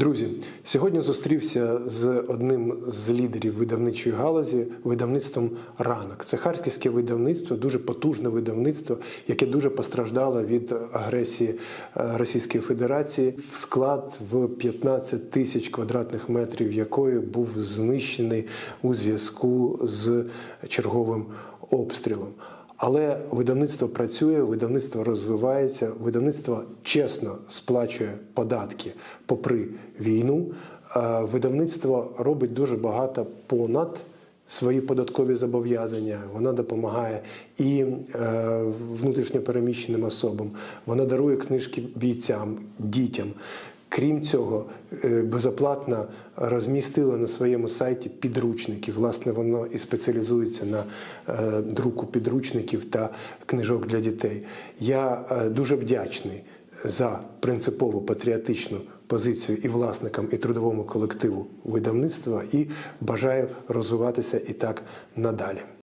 Друзі, сьогодні зустрівся з одним з лідерів видавничої галузі, видавництвом Ранок. Це харківське видавництво, дуже потужне видавництво, яке дуже постраждало від агресії е, Російської Федерації. В склад в 15 тисяч квадратних метрів якої був знищений у зв'язку з черговим обстрілом. Але видавництво працює, видавництво розвивається, видавництво чесно сплачує податки попри війну. Е, Видавництво робить дуже багато понад свої податкові зобов'язання. Вона допомагає і е, внутрішньопереміщеним особам. Вона дарує книжки бійцям, дітям. Крім цього, е, безоплатно розмістила на своєму сайті підручники. Власне, воно і спеціалізується на е, друку підручників та книжок для дітей. Я е, дуже вдячний за принципову патріотичну позицію і власникам, і трудовому колективу видавництва і бажаю розвиватися і так надалі.